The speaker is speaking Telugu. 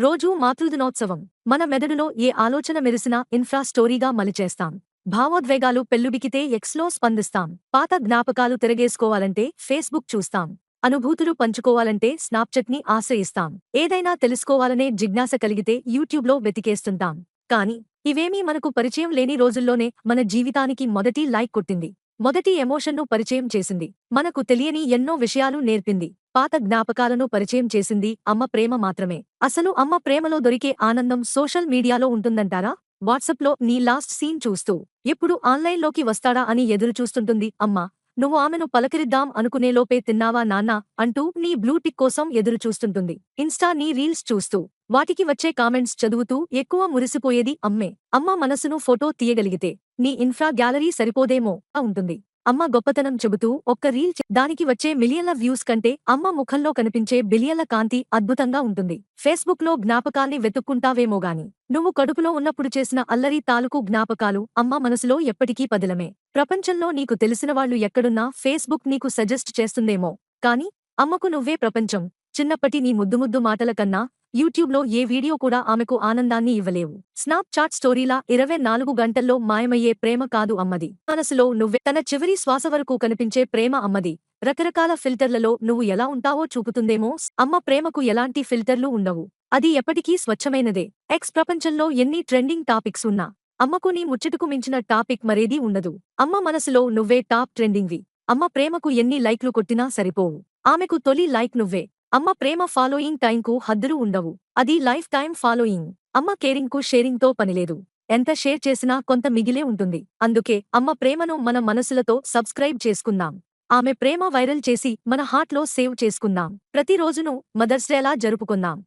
రోజూ మాతృదినోత్సవం. మన మెదడులో ఏ ఆలోచన మెరిసినా ఇన్ఫ్రా స్టోరీగా మలిచేస్తాం. భావోద్వేగాలు పెల్లుబికితే ఎక్స్లో స్పందిస్తాం. పాత జ్ఞాపకాలు తిరగేసుకోవాలంటే ఫేస్బుక్ చూస్తాం. అనుభూతులు పంచుకోవాలంటే స్నాప్చట్ని ఆశ్రయిస్తాం. ఏదైనా తెలుసుకోవాలనే జిజ్ఞాస కలిగితే యూట్యూబ్లో వెతికేస్తుంటాం. కాని ఇవేమీ మనకు పరిచయం లేని రోజుల్లోనే మన జీవితానికి మొదటి లైక్ కొట్టింది. మొదటి ఎమోషన్ను పరిచయం చేసింది. మనకు తెలియని ఎన్నో విషయాలు నేర్పింది. పాత జ్ఞాపకాలను పరిచయం చేసింది అమ్మ ప్రేమ మాత్రమే. అసలు అమ్మ ప్రేమలో దొరికే ఆనందం సోషల్ మీడియాలో ఉంటుందంటారా? వాట్సాప్లో నీ లాస్ట్ సీన్ చూస్తూ ఎప్పుడు ఆన్లైన్లోకి వస్తాడా అని ఎదురు చూస్తుంటుంది అమ్మ. నువ్వు ఆమెను పలకరిద్దాం అనుకునేలోపే తిన్నావా నాన్నా? అంటూ నీ బ్లూటిక్ కోసం ఎదురుచూస్తుంటుంది. ఇన్స్టా నీ రీల్స్ చూస్తూ వాటికి వచ్చే కామెంట్స్ చదువుతూ ఎక్కువ మురిసిపోయేది అమ్మే. అమ్మ మనసును ఫోటో తీయగలిగితే నీ ఇన్ఫ్రా గ్యాలరీ సరిపోదేమో ఉంటుంది. అమ్మ గొప్పతనం చెబుతూ ఒక్క రీల్ దానికి వచ్చే మిలియన్ల వ్యూస్ కంటే అమ్మ ముఖంలో కనిపించే బిలియన్ల కాంతి అద్భుతంగా ఉంటుంది. ఫేస్బుక్లో జ్ఞాపకాన్ని వెతుక్కుంటావేమోగాని నువ్వు కడుపులో ఉన్నప్పుడు చేసిన అల్లరి తాలూకు జ్ఞాపకాలు అమ్మ మనసులో ఎప్పటికీ పదిలమే. ప్రపంచంలో నీకు తెలిసిన వాళ్ళు ఎక్కడున్నా ఫేస్బుక్ నీకు సజెస్ట్ చేస్తుందేమో. కాని అమ్మకు నువ్వే ప్రపంచం. చిన్నప్పటి నీ ముద్దు ముద్దు మాటల కన్నా యూట్యూబ్లో ఏ వీడియో కూడా ఆమెకు ఆనందాన్ని ఇవ్వలేవు. స్నాప్ చాట్ స్టోరీలా ఇరవై నాలుగు గంటల్లో మాయమయ్యే ప్రేమ కాదు అమ్మది. మనసులో నువ్వే తన చివరి శ్వాస వరకు కనిపించే ప్రేమ అమ్మది. రకరకాల ఫిల్టర్లలో నువ్వు ఎలా ఉంటావో చూపుతుందేమో అమ్మ ప్రేమకు ఎలాంటి ఫిల్టర్లు ఉండవు. అది ఎప్పటికీ స్వచ్ఛమైనదే. ఎక్స్ ప్రపంచంలో ఎన్ని ట్రెండింగ్ టాపిక్స్ ఉన్నా అమ్మకు నీ ముచ్చటకు మించిన టాపిక్ మరేదీ ఉండదు. అమ్మ మనసులో నువ్వే టాప్ ట్రెండింగ్వి. అమ్మ ప్రేమకు ఎన్ని లైక్లు కొట్టినా సరిపోవు. ఆమెకు తొలి లైక్ నువ్వే. అమ్మ ప్రేమ ఫాలోయింగ్ టైంకు హద్దులు ఉండవు. అది లైఫ్ టైం ఫాలోయింగ్. అమ్మ కేరింగ్కు షేరింగ్తో పనిలేదు. ఎంత షేర్ చేసినా కొంత మిగిలే ఉంటుంది. అందుకే అమ్మ ప్రేమను మన మనసులతో సబ్స్క్రైబ్ చేసుకుందాం. ఆమె ప్రేమ వైరల్ చేసి మన హార్ట్లో సేవ్ చేసుకుందాం. ప్రతిరోజును మదర్స్ డేలా జరుపుకుందాం.